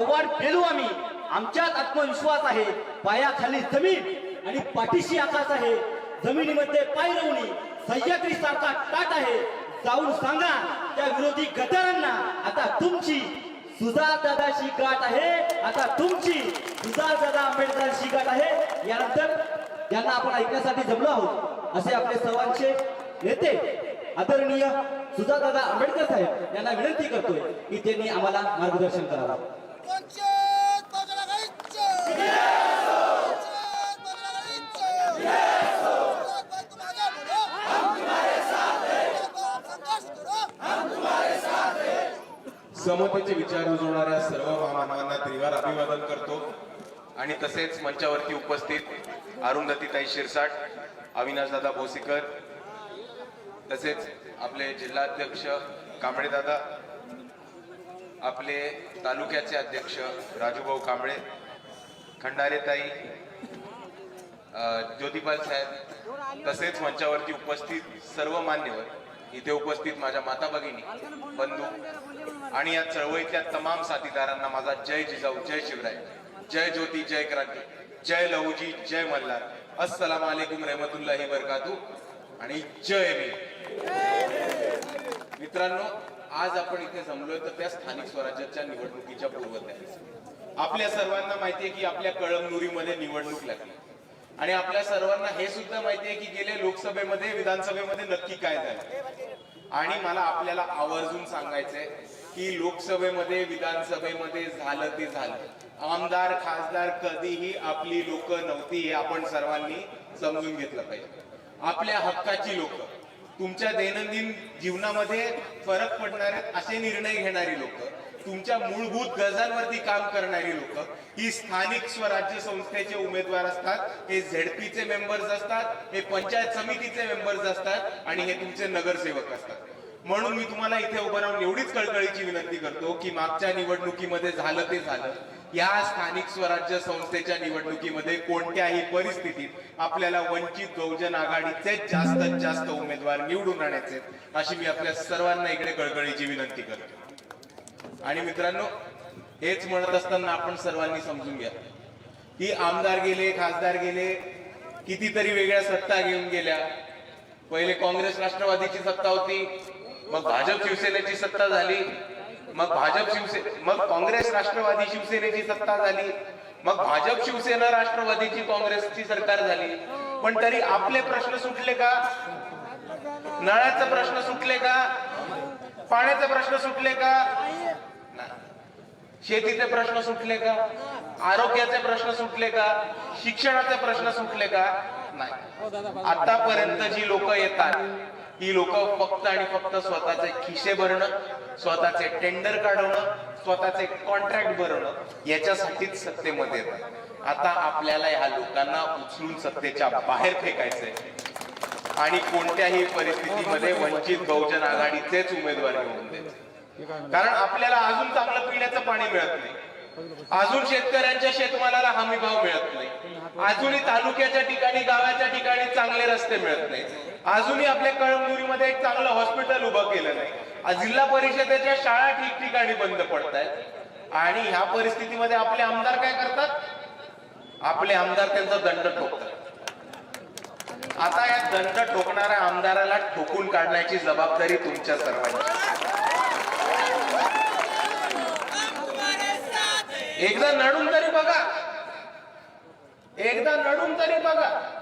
संवाद पेलू आम्ही. आमच्यात आत्मविश्वास आहे. पायाखाली जमीन आणि पाठीशी आकाश आहे. जमिनीमध्ये पाय रवणी सह्याद्री सारखा ताट आहे. जाऊन सांगा त्या विरोधी गटारांना आता तुमची सुजात दादाशी गाठ आहे. आता तुमची सुजात दादा आंबेडकरांशी गाठ आहे. यानंतर यांना आपण ऐकण्यासाठी जमलो आहोत असे आपले सर्वांचे नेते आदरणीय सुजातदादा आंबेडकर साहेब यांना विनंती करतोय की त्यांनी आम्हाला मार्गदर्शन करावं. समतेचे विचार रुजवणाऱ्या सर्व महामानवांना त्रिवार अभिवादन करतो. आणि तसेच मंचावरती उपस्थित अरुंधतीताई शिरसाट अविनाशदादा भोसीकर तसेच आपले जिल्हाध्यक्ष कांबळेदादा आपले तालुक्याचे अध्यक्ष राजूभाऊ कांबळे खंडारेताई ज्योतिपाल साहेब तसेच मंचावरती उपस्थित सर्व मान्यवर इथे उपस्थित माझ्या माता भगिनी बंधू आणि या चळवळीतल्या तमाम साथीदारांना माझा जय जिजाऊ जय शिवराय जय ज्योती जय क्रांती जय लहुजी जय मल्हार. अस्सलाम वालेकुम रहमतुल्लाही बरकातू आणि जय मी मित्रांनो आज आपण इथे जमलोय तर त्या स्थानिक स्वराज्याच्या निवडणुकीच्या पूर्वतयारी आपल्या सर्वांना माहितीये की आपल्या कळमनुरीमध्ये निवडणूक लागली. आणि आपल्या सर्वांना हे सुद्धा माहितीये की गेले लोकसभेमध्ये विधानसभेमध्ये नक्की काय झालं. आणि मला आपल्याला आवर्जून सांगायचंय की लोकसभेमध्ये विधानसभेमध्ये झालं ते झालं. आमदार खासदार कधीही आपली लोक नव्हती हे आपण सर्वांनी समजून घेतलं पाहिजे. आपल्या हक्काची लोक. तुमच्या दैनंदिन जीवनामध्ये फरक पडणारे असे निर्णय घेणारी लोक तुमच्या मूलभूत गरजांवरती काम करणारी लोक ही स्थानिक स्वराज्य संस्थेचे उमेदवार असतात हे झेडपीचे मेंबर्स असतात हे पंचायत समितीचे मेंबर्स असतात आणि हे तुमचे नगरसेवक असतात. म्हणून मी तुम्हाला इथे उभं राहून एवढीच कळकळीची विनंती करतो की मागच्या निवडणुकीमध्ये झालं ते झालं. या स्थानिक स्वराज्य संस्थेच्या निवडणुकीमध्ये कोणत्याही परिस्थितीत आपल्याला वंचित बहुजन आघाडीचे जास्तीत जास्त उमेदवार निवडून आणायचे अशी मी आपल्या सर्वांना इकडे कळकळीची विनंती करतो. आणि मित्रांनो हेच म्हणत असताना आपण सर्वांनी समजून घ्या. की आमदार गेले खासदार गेले कितीतरी वेगळ्या सत्ता घेऊन गेल्या. पहिले काँग्रेस राष्ट्रवादीची सत्ता होती मग भाजप शिवसेनेची सत्ता झाली. मग भाजप शिवसेना मग काँग्रेस राष्ट्रवादी शिवसेनेची सत्ता झाली. मग भाजप शिवसेना राष्ट्रवादीची काँग्रेसची सरकार झाली. पण तरी आपले प्रश्न सुटले का? नळाचे प्रश्न सुटले का? पाण्याचे प्रश्न सुटले का? नाही. शेतीचे प्रश्न सुटले का? आरोग्याचे प्रश्न सुटले का? शिक्षणाचे प्रश्न सुटले का? नाही. आतापर्यंत जी लोक येतात ही लोक फक्त आणि फक्त स्वतःचे खिसे भरणं स्वतःचे टेंडर काढवणं स्वतःचे कॉन्ट्रॅक्ट भरणं याच्यासाठीच सत्तेमध्ये येतात. आता आपल्याला ह्या लोकांना उचलून सत्तेच्या बाहेर फेकायचंय. आणि कोणत्याही परिस्थितीमध्ये वंचित बहुजन आघाडीचेच उमेदवार निवडून द्यायचे कारण आपल्याला अजून चांगलं पिण्याचं पाणी मिळत नाही. अजून शेतकऱ्यांच्या शेतमालाला हमी भाव मिळत नाही. अजूनही तालुक्याच्या ठिकाणी गावाच्या ठिकाणी चांगले रस्ते मिळत नाही अजूनही आपल्या कळमनुरीमध्ये एक चांगलं हॉस्पिटल उभं केलं नाही. जिल्हा परिषदेच्या शाळा ठिकठिकाणी बंद पडतायत. आणि ह्या परिस्थितीमध्ये आपले आमदार काय करतात? आपले आमदार त्यांचा दंड ठोकतात. आता या दंड ठोकणाऱ्या आमदाराला ठोकून काढण्याची जबाबदारी तुमच्या सर्वांची. एकदा नडून तरी बघा. एकदा नडून तरी बघा.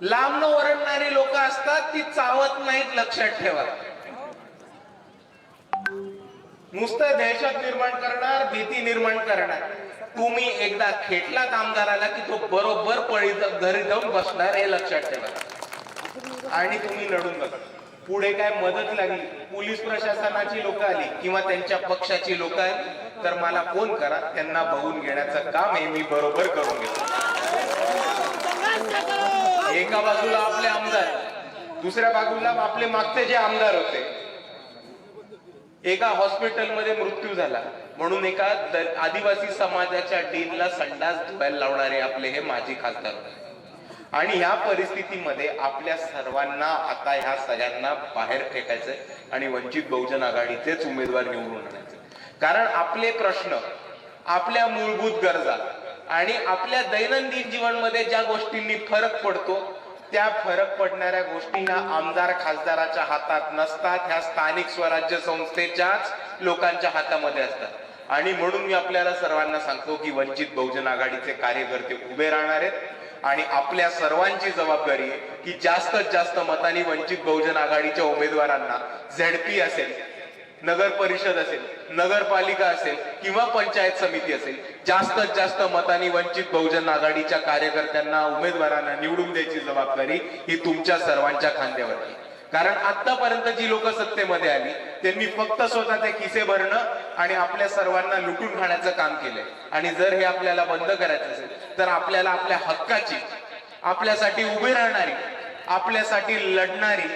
लांबन ओरडणारी लोक असतात ती चावत नाहीत लक्षात ठेवा. नुसतं दहशत निर्माण करणार भीती निर्माण करणार. तुम्ही एकदा खेटला आमदाराला की तो बरोबर पळी घरी जाऊन बसणार हे लक्षात ठेवा. आणि तुम्ही लढून बघा. पुढे काय मदत लागली? पोलीस प्रशासनाची लोक आली किंवा त्यांच्या पक्षाची लोक आली? तर मला फोन करा त्यांना बघून घेण्याचं काम हे मी बरोबर करून घेतो. एका बाजूला आपले आमदार दुसऱ्या बाजूला आपले मागचे जे आमदार होते. एका हॉस्पिटलमध्ये मृत्यू झाला. म्हणून एका आदिवासी समाजाच्या डीनला संडास धुवायला लावणारे आपले हे माजी खासदार होते. आणि ह्या परिस्थितीमध्ये आपल्या सर्वांना आता ह्या सगळ्यांना बाहेर फेकायचंय आणि वंचित बहुजन आघाडीचेच उमेदवार निवडून आणायचे कारण आपले प्रश्न आपल्या मूलभूत गरजा आणि आपल्या दैनंदिन जीवनमध्ये ज्या गोष्टींनी फरक पडतो त्या फरक पडणाऱ्या गोष्टी ह्या आमदार खासदाराच्या हातात नसतात. ह्या स्थानिक स्वराज्य संस्थेच्याच लोकांच्या हातामध्ये असतात. आणि म्हणून मी आपल्याला सर्वांना सांगतो की वंचित बहुजन आघाडीचे कार्यकर्ते उभे राहणार आहेत. आणि आपल्या सर्वांची जबाबदारी आहे की जास्तीत जास्त मतांनी वंचित बहुजन आघाडीच्या उमेदवारांना झेडपी असेल नगर परिषद असेल नगरपालिका असेल किंवा पंचायत समिती असेल जास्तीत जास्त मतांनी वंचित बहुजन आघाडीच्या कार्यकर्त्यांना उमेदवारांना निवडून द्यायची जबाबदारी ही तुमच्या सर्वांच्या खांद्यावरती आहे. कारण आतापर्यंत जी लोक सत्तेमध्ये आली त्यांनी फक्त स्वतःचे खिसे भरणं आणि आपल्या सर्वांना लुटून खाण्याचं काम केलंय आणि जर हे आपल्याला बंद करायचं असेल तर आपल्याला आपल्या हक्काची आपल्यासाठी उभी राहणारी आपल्यासाठी लढणारी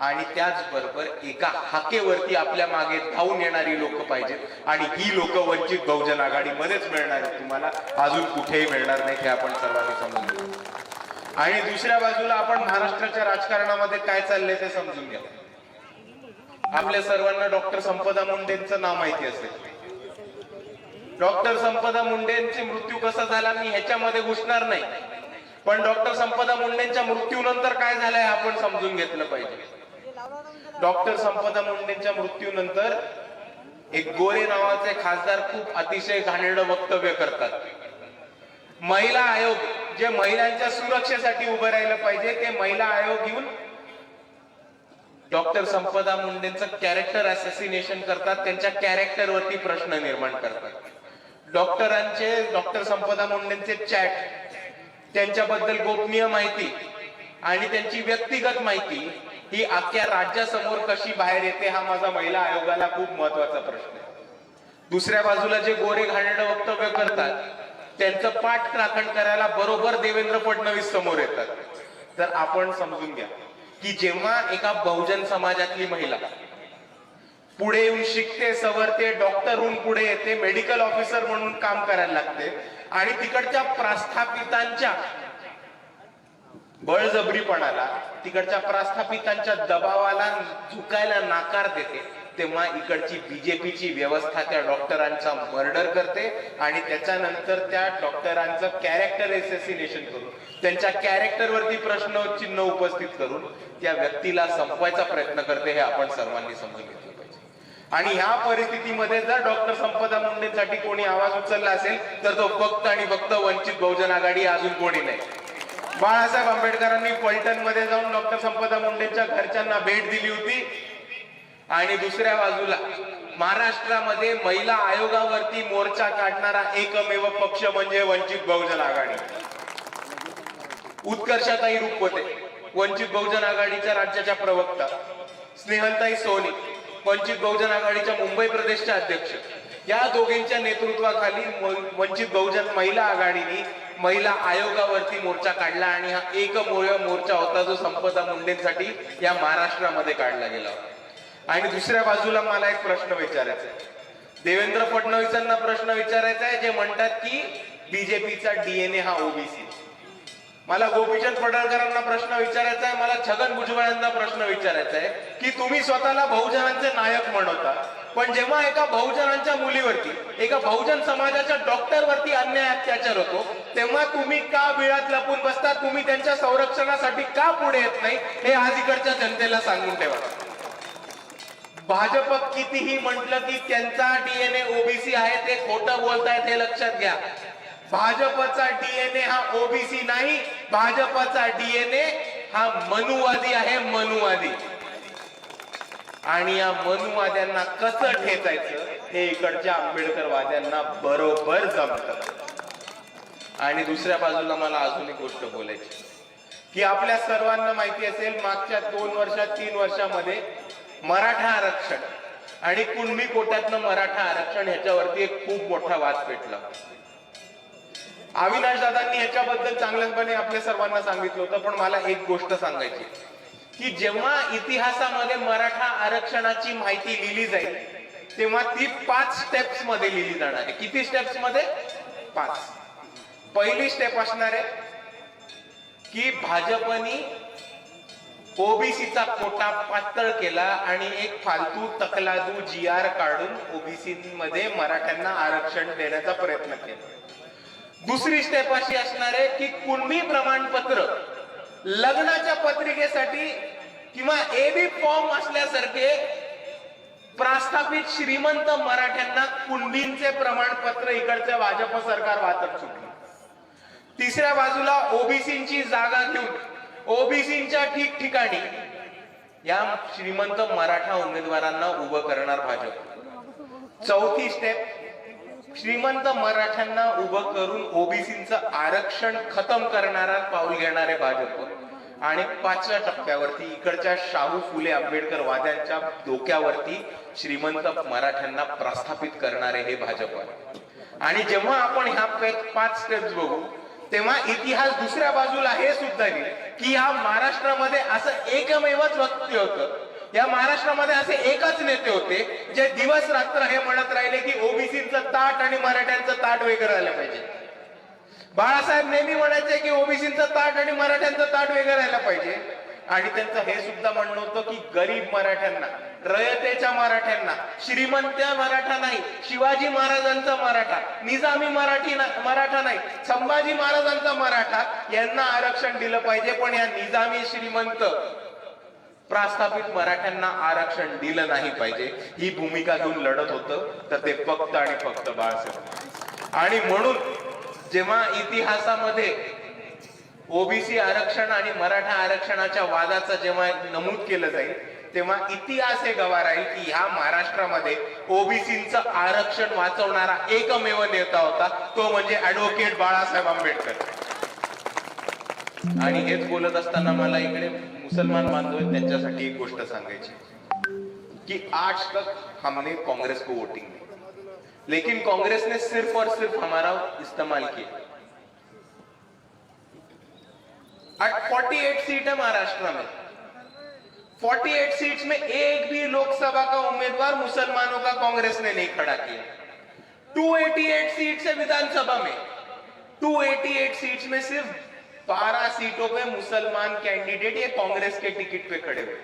आणि त्याचबरोबर एका हाकेवरती आपल्या मागे धावून येणारी लोक पाहिजेत. आणि ही लोक वंचित बहुजन आघाडीमध्येच मिळणार आहेत तुम्हाला. अजून कुठेही मिळणार नाही हे आपण सर्वांनी समजून घेऊ आणि दुसऱ्या बाजूला आपण महाराष्ट्राच्या राजकारणामध्ये काय चाललंय ते समजून घ्या. आपल्या सर्वांना डॉक्टर संपदा मुंडेंचं नाव माहिती असेल. डॉक्टर संपदा मुंडेंचे मृत्यू कसा झाला मी ह्याच्यामध्ये घुसणार नाही. पण डॉक्टर संपदा मुंडेंच्या मृत्यूनंतर काय झालंय हे आपण समजून घेतलं पाहिजे. डॉक्टर संपदा मुंडेंच्या मृत्यूनंतर एक गोरे नावाचे खासदार खूप अतिशय घाणेरडं वक्तव्य करतात. महिला आयोग जे महिलांच्या सुरक्षेसाठी उभं राहिलं पाहिजे ते महिला आयोग घेऊन डॉक्टर संपदा मुंडेंचं कॅरेक्टर असॅसिनेशन करतात त्यांच्या कॅरेक्टरवरती प्रश्न निर्माण करतात. डॉक्टरांचे डॉक्टर संपदा मुंडेंचे चॅट त्यांच्याबद्दल गोपनीय माहिती आणि त्यांची व्यक्तिगत माहिती ही अख्ख्या राज्यासमोर कशी बाहेर येते हा माझा महिला आयोगाला खूप महत्त्वाचा प्रश्न आहे. दुसऱ्या बाजूला जे गोरे घालणं वक्तव्य करतात त्यांचं पाठ राखण करायला बरोबर देवेंद्र फडणवीस समोर येतात. तर आपण समजून घ्या की जेव्हा एका बहुजन समाजातली महिला पुढे येऊन शिकते सवरते डॉक्टर होऊन पुढे येते मेडिकल ऑफिसर म्हणून काम करायला लागते आणि तिकडच्या प्रस्थापितांच्या बळजबरीपणाला तिकडच्या प्रस्थापितांच्या दबावाला झुकायला नाकार देते तेव्हा इकडची बीजेपीची व्यवस्था त्या डॉक्टरांचा मर्डर करते आणि त्याच्यानंतर त्या डॉक्टरांचं कॅरेक्टर एसेसिनेशन करून त्यांच्या कॅरेक्टरवरती प्रश्न चिन्ह उपस्थित करून त्या व्यक्तीला संपवायचा प्रयत्न करते हे आपण सर्वांनी समजून घेतलं पाहिजे. आणि ह्या परिस्थितीमध्ये जर डॉक्टर संपदा मुंडेसाठी कोणी आवाज उचलला असेल तर तो फक्त आणि फक्त वंचित बहुजन आघाडी अजून कोणी नाही. बाळासाहेब आंबेडकरांनी पलटणमध्ये जाऊन डॉक्टर संपदा मुंडेंच्या घरच्यांना भेट दिली होती. आणि दुसऱ्या बाजूला महाराष्ट्रामध्ये महिला आयोगावरती मोर्चा काढणारा एकमेव पक्ष म्हणजे वंचित बहुजन आघाडी. उत्कर्षाताई होते वंचित बहुजन आघाडीच्या राज्याच्या प्रवक्ता. स्नेहलताई सोनी वंचित बहुजन आघाडीच्या मुंबई प्रदेशच्या अध्यक्ष. या दोघींच्या नेतृत्वाखाली वंचित बहुजन महिला आघाडीने महिला आयोगावरती मोर्चा काढला आणि हा एकमेव मोर्चा होता जो संपदा मुंडेंसाठी या महाराष्ट्रामध्ये काढला गेला होता. आणि दुसऱ्या बाजूला मला एक प्रश्न विचारायचा आहे. देवेंद्र फडणवीसांना प्रश्न विचारायचा आहे जे म्हणतात की बीजेपीचा डीएनए हा ओबीसी मला गोपीचंद पडळकरांना प्रश्न विचारायचा आहे मला छगन भुजबळांना प्रश्न विचारायचा आहे की तुम्ही स्वतःला बहुजनांचे नायक म्हणवता पण जेव्हा एका बहुजनांच्या मुलीवरती एका बहुजन समाजाच्या डॉक्टरवरती अन्याय अत्याचार होतो तेव्हा तुम्ही का बिळात लपून बसता? तुम्ही त्यांच्या संरक्षणासाठी का पुढे येत नाही? हे आज इकडच्या जनतेला सांगून ठेवा. भाजप कितीही म्हटलं की त्यांचा डीएनए ओबीसी आहे ते खोटं बोलतायत हे लक्षात घ्या. भाजपचा डीएनए हा ओबीसी नाही भाजपचा डीएनए हा मनुवादी आहे मनुवादी. आणि या मनुवाद्यांना कसं ठेचायचं हे इकडच्या आंबेडकरवाद्यांना बरोबर जमत. आणि दुसऱ्या बाजूला मला अजून एक गोष्ट बोलायची. की आपल्या सर्वांना माहिती असेल मागच्या दोन वर्षात तीन वर्षामध्ये मराठा आरक्षण आणि कुणबी कोट्यातनं मराठा आरक्षण ह्याच्यावरती एक खूप मोठा वाद पेटला. अविनाश दादांनी ह्याच्याबद्दल चांगल्यापणे आपल्या सर्वांना सांगितलं होतं पण मला एक गोष्ट सांगायची की जेव्हा इतिहासामध्ये मराठा आरक्षणाची माहिती लिहिली जाईल तेव्हा ती पाच स्टेप्समध्ये लिहिली जाणार आहे. किती स्टेप्समध्ये? पाच. पहिली स्टेप असणार आहे की भाजपनी ओबीसीचा कोटा पातळ केला आणि एक फालतू तकलादू जी आर काढून ओबीसी मध्ये मराठ्यांना आरक्षण देण्याचा प्रयत्न केला. दुसरी स्टेप अशी असणार आहे की कुणबी प्रमाणपत्र लग्नाच्या पत्रिकेसाठी किंवा एबी फॉर्म असल्यासारखे प्रस्थापित श्रीमंत मराठ्यांना कुंडींचे प्रमाणपत्र इकडचे भाजप सरकार वाटप चुकले तिसऱ्या बाजूला ओबीसीची जागा घेऊन ओबीसीच्या ठिकठिकाणी या श्रीमंत मराठा उमेदवारांना उभं करणार भाजप. चौथी स्टेप श्रीमंत मराठ्यांना उभं करून ओबीसीचं आरक्षण खतम करणारा पाऊल घेणारे भाजप. आणि पाचव्या टप्प्यावरती इकडच्या शाहू फुले आंबेडकर वाद्यांच्या डोक्यावरती श्रीमंत मराठ्यांना प्रस्थापित करणारे हे भाजप आणि जेव्हा आपण ह्या पाच स्टेप्स बघू तेव्हा इतिहास दुसऱ्या बाजूला हे सुद्धा की ह्या महाराष्ट्रामध्ये असं एकमेवच व्यक्ती होतं. या महाराष्ट्रामध्ये असे एकच नेते होते जे दिवस रात्र हे म्हणत राहिले की ओबीसीचं ताट आणि मराठ्यांचं ताट वेगळं राहिलं पाहिजे. बाळासाहेब नेहमी म्हणायचे की ओबीसीचं ताट आणि मराठ्यांचं ताट वेगळं राहिलं पाहिजे. आणि त्यांचं हे सुद्धा म्हणणं होतं की गरीब मराठ्यांना रयतेच्या मराठ्यांना श्रीमंत मराठा नाही शिवाजी महाराजांचा मराठा निजामी मराठी ना- मराठा नाही संभाजी महाराजांचा मराठा यांना आरक्षण दिलं पाहिजे. पण या निजामी श्रीमंत प्रास्थापित मराठ्यांना आरक्षण दिलं नाही पाहिजे. ही भूमिका घेऊन लढत होतं तर ते फक्त आणि फक्त बाळासाहेब आणि म्हणून जेव्हा इतिहासामध्ये ओबीसी आरक्षण आणि मराठा आरक्षणाच्या वादाचं जेव्हा नमूद केलं जाईल तेव्हा इतिहास हे गवार राहील की ह्या महाराष्ट्रामध्ये ओबीसीचं आरक्षण वाचवणारा एकमेव नेता होता तो म्हणजे ऍडव्होकेट बाळासाहेब आंबेडकर. आणि हेच बोलत असताना मला इकडे मुसलमान बांधव त्यांच्यासाठी एक गोष्ट सांगायची. कि आज तक हमने कांग्रेस को वोटिंग दी लेकिन कांग्रेस ने सिर्फ और सिर्फ हमारा इस्तेमाल किया. आज 48 सीट है महाराष्ट्र में. 48 सीट्स में एक भी लोकसभा का उम्मीदवार मुसलमानों का कांग्रेस ने नहीं खड़ा किया. 288 सीट्स है विधानसभा में. 288 सीट्स में सिर्फ 12 सीटों पे मुसलमान कैंडिडेट ये कांग्रेस के टिकट पे खड़े हुए।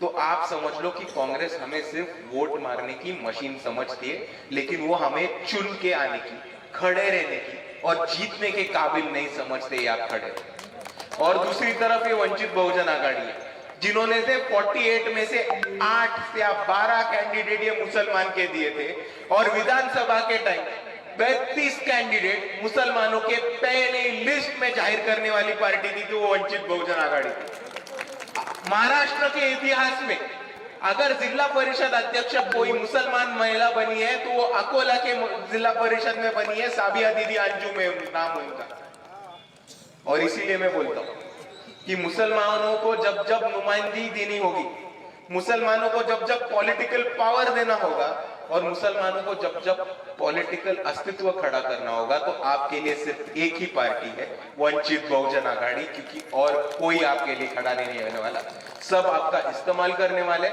तो आप समझ लो कि कांग्रेस हमें सिर्फ़ वोट मारने की मशीन समझती है, लेकिन वो हमें चुन के आने की, खड़े रहने की और जीतने के काबिल नहीं समझते ये खड़े। और दूसरी तरफ़ ये वंचित बहुजन आघाड़ी है, जिन्होंने से 48 में से 8 या 12 कैंडिडेट ये मुसलमान के दिए थे और विधानसभा के टाइम पैंतीस कैंडिडेट मुसलमानों के पहले लिस्ट में ज़ाहिर करने वाली पार्टी थी तो वो वंचित बहुजन आघाड़ी महाराष्ट्र के इतिहास में अगर जिला परिषद अध्यक्ष कोई मुसलमान महिला बनी है तो वो अकोला के जिला परिषद में बनी है। साबिया दीदी अंजू में नाम उनका। और इसीलिए मैं बोलता हूँ कि मुसलमानों को जब जब नुमाइंदगी देनी होगी मुसलमानों को जब जब पॉलिटिकल पावर देना होगा और मुसलमानों को जब जब पॉलिटिकल अस्तित्व खड़ा करना होगा तो आपके लिए सिर्फ़ एक ही पार्टी है वंचित बहुजन आघाड़ी क्योंकि और कोई आपके लिए खड़ा नहीं होने वाला। सब आपका इस्तेमाल करने वाले,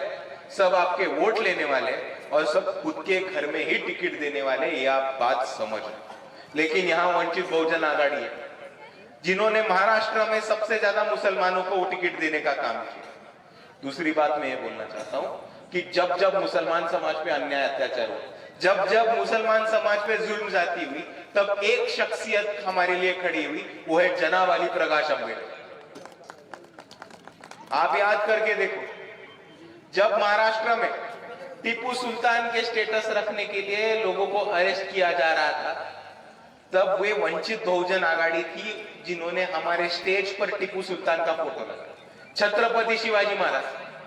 सब आपके वोट लेने वाले और सब खुद के घर में ही टिकट देने वाले, ये आप बात समझ लेकिन यहाँ वंचित बहुजन आघाड़ी है, जिन्होंने महाराष्ट्र में सबसे ज़्यादा मुसलमानों को टिकट देने का काम किया। दूसरी बात मैं ये बोलना चाहता हूँ कि जब जब मुसलमान समाज पे अन्याय अत्याचार हो जब जब मुसलमान समाज पे जुल्म जाती हुई, तब एक शख्सियत हमारे लिए खड़ी हुई, वो है जनाब अली प्रकाश अंबेडकर आप याद करके देखो, जब महाराष्ट्र में टीपू सुल्तान के स्टेटस रखने के लिए लोगों को अरेस्ट किया जा रहा था, तब वे वंचित बहुजन आघाड़ी थी जिन्होंने हमारे स्टेज पर टीपू सुल्तान का फ़ोटो लगाया। छत्रपति शिवाजी महाराज,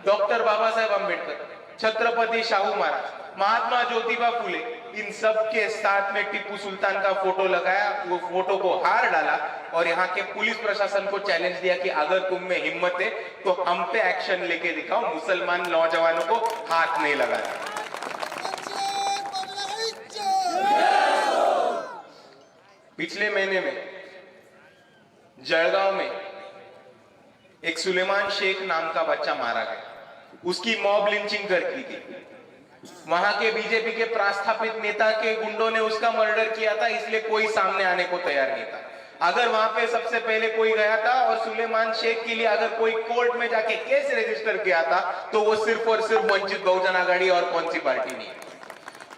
डॉक्टर बाबा साहेब अंबेडकर छत्रपति शाहू महाराज, महात्मा ज्योतिबा फुले, इन सब के साथ में टीपू सुल्तान का फ़ोटो लगाया, वो फ़ोटो को हार डाला और यहाँ के पुलिस प्रशासन को चैलेंज दिया कि अगर तुम में हिम्मत है तो हम पे एक्शन लेके दिखाओ, मुसलमान नौजवानों को हाथ नहीं आघाडीचे पिछले महीने में जलगांव में एक सुलेमान शेख नाम का बच्चा मारा गया। उसकी मॉब लिंचिंग कर की थी वहाँ के बीजेपी के प्रास्थापित नेता के गुंडों ने उसका मर्डर किया था, इसलिए कोई सामने आने को तैयार नहीं था। अगर वहाँ पे सबसे पहले कोई गया था और सुलेमान शेख के लिए अगर कोई कोर्ट में जाके केस रजिस्टर किया था तो वो सिर्फ़ और सिर्फ़ वंचित बहुजन आघाड़ी और कौन सी पार्टी नहीं।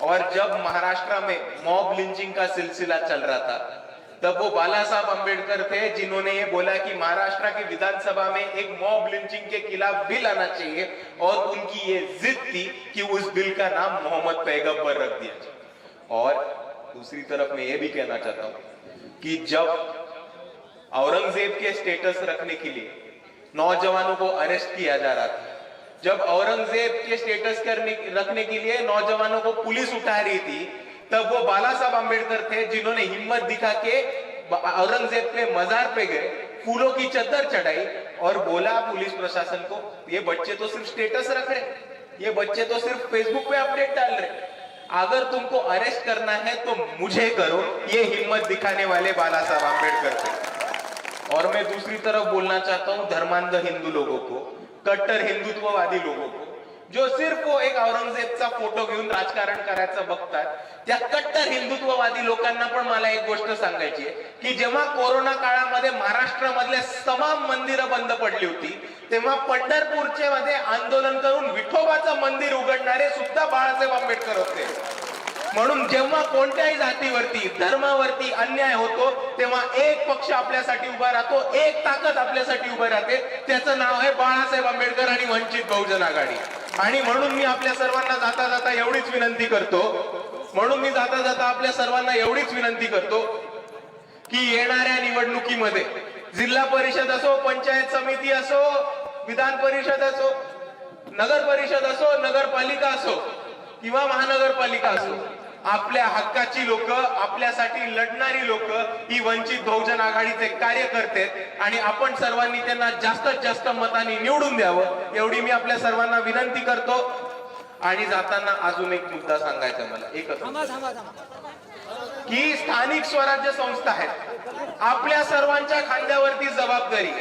और जब महाराष्ट्र में मॉब लिंचिंग का सिलसिला चल रहा था तब वो बाला साहब अंबेडकर थे, जिन्होंने ये बोला कि महाराष्ट्र की विधानसभा में एक मॉब लिंचिंग के खिलाफ बिल आना चाहिए, और उनकी ये जिद थी कि उस बिल का नाम मोहम्मद पैगंबर रख दिया जाए। और दूसरी तरफ़ मैं ये भी कहना चाहता हूँ कि जब औरंगज़ेब के स्टेटस रखने के लिए नौजवानों को अरेस्ट किया जा रहा था, जब औरंगज़ेब के स्टेटस करने, रखने के लिए नौजवानों को पुलिस उठा रही थी तब वो बाला साहब अम्बेडकर थे जिन्होंने हिम्मत दिखा के औरंगजेब के मजार पे गए फूलों की चद्दर चढ़ाई और बोला पुलिस प्रशासन को ये बच्चे तो सिर्फ स्टेटस रख रहे ये बच्चे तो सिर्फ फेसबुक पे अपडेट डाल रहे अगर तुमको अरेस्ट करना है तो मुझे करो। ये हिम्मत दिखाने वाले बाला साहब अम्बेडकर थे। और मैं दूसरी तरफ बोलना चाहता हूं धर्मांध हिंदू लोगों को कट्टर हिंदुत्ववादी लोगों को। जो सिर्फ एक औरंगजेबचा फोटो घेऊन राजकारण करायचं बघतात त्या कट्टर हिंदुत्ववादी लोकांना पण मला एक गोष्ट सांगायची आहे की जेव्हा कोरोना काळामध्ये महाराष्ट्रामधल्या तमाम मंदिरं बंद पडली होती तेव्हा पंढरपूरचे मध्ये आंदोलन करून विठोबाचं मंदिर उघडणारे सुद्धा बाळासाहेब आंबेडकर होते. म्हणून जेव्हा कोणत्याही जातीवरती धर्मावरती अन्याय होतो तेव्हा एक पक्ष आपल्यासाठी उभा राहतो एक ताकद आपल्यासाठी उभा राहते. त्याचं नाव आहे बाळासाहेब आंबेडकर आणि वंचित बहुजन आघाडी. आणि म्हणून मी आपल्या सर्वांना जाता जाता एवढीच विनंती करतो. म्हणून मी जाता जाता आपल्या सर्वांना एवढीच विनंती करतो की येणाऱ्या निवडणुकीमध्ये जिल्हा परिषद असो पंचायत समिती असो विधान परिषद असो नगर परिषद असो नगरपालिका असो किंवा महानगरपालिका असो आपल्या हक्काची लोक आपल्यासाठी लढणारी लोक ही वंचित बहुजन आघाडीचे कार्यकर्ते आहेत आणि आपण सर्वांनी त्यांना जास्तीत जास्त मतांनी निवडून द्यावं एवढी मी आपल्या सर्वांना विनंती करतो. आणि जाताना अजून एक मुद्दा सांगायचा मला एकच की स्थानिक स्वराज्य संस्था आहेत. आपल्या सर्वांच्या खांद्यावरती जबाबदारी.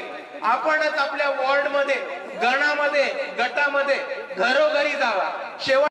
आपणच आपल्या वॉर्डमध्ये गणामध्ये गटामध्ये घरोघरी जावा. शेवट